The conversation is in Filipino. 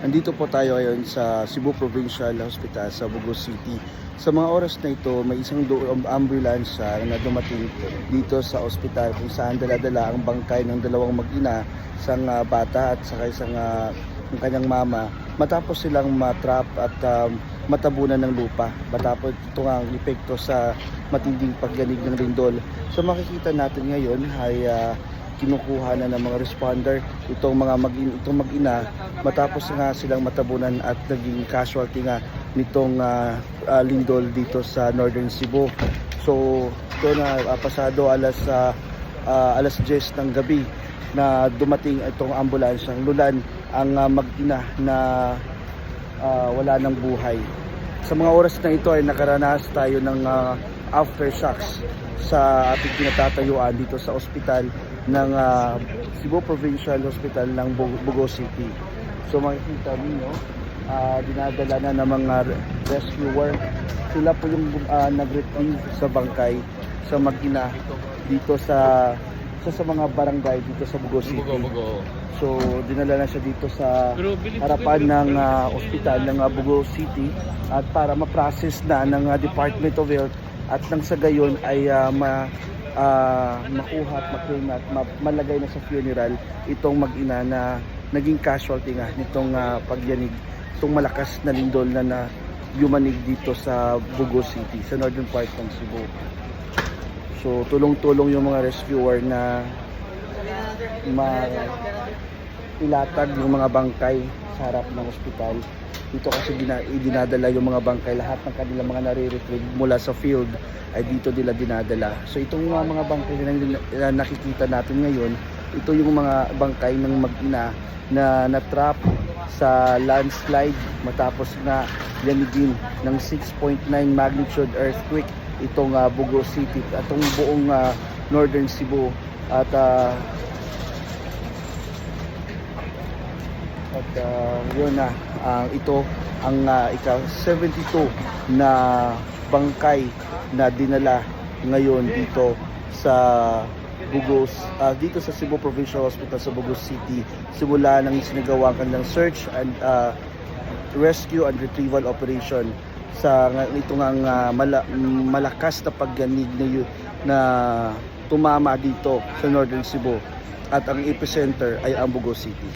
Nandito po tayo ngayon sa Cebu Provincial Hospital sa Bugos City. Sa mga oras na ito, may isang ambulance ah, na dumating dito sa ospital kung saan dala-dala ang bangkay ng dalawang mag-ina, isang ah, bata at saka isang ah, ang kanyang mama matapos silang matrap at um, matabunan ng lupa. Matapos ito nga ang epekto sa matinding pagyanig ng lindol. So makikita natin ngayon ay ah, kinukuha na ng mga responder itong mga mag itong mag-ina matapos nga silang matabunan at naging casualty nga nitong ah, ah, lindol dito sa Northern Cebu. So ito na ah, pasado alas ah, ah, alas 10 ng gabi na dumating itong ambulansang lulan ang ah, mag-ina na ah, wala ng buhay. Sa mga oras na ito ay nakaranas tayo ng ah, aftershocks sa ating kinatatayuan dito sa ospital ng ah, Cebu Provincial Hospital ng Bug- Bugos City. So makikita ninyo, ah, dinadala na ng mga re- rescuer. Sila po yung ah, nag-retrieve sa bangkay sa mag-ina dito sa sa, sa mga barangay dito sa City. Bugo, bugo. So dinala na siya dito sa harapan ng ah, ospital ng uh, Bugo City at para ma-process na ng ah, Department of Health at nang sa gayon ay ah, ma, ah, makuha at maklaim at ma- malagay na sa funeral itong mag-ina na naging casualty nga nitong ah, pagyanig itong malakas na lindol na na yumanig dito sa Bugo City sa northern part ng Cebu. So tulong-tulong yung mga rescuer na ma ilatag yung mga bangkay sa harap ng ospital. Dito kasi dina, dinadala yung mga bangkay, lahat ng kanilang mga nare-retrieve mula sa field ay dito nila dinadala. So itong mga, mga bangkay na, na nakikita natin ngayon, ito yung mga bangkay ng mag-ina na na-trap sa landslide matapos na yanigin ng 6.9 magnitude earthquake itong uh, Bugo City at itong buong ah, Northern Cebu at ah, At uh, yun na, ah, ito ang uh, ika 72 na bangkay na dinala ngayon dito sa Bugos, ah, dito sa Cebu Provincial Hospital sa Bugos City. Simula nang sinagawa ang kanilang search and ah, rescue and retrieval operation sa ito nga ah, mala- malakas na pagganig na, na tumama dito sa Northern Cebu at ang epicenter ay ang Bugos City.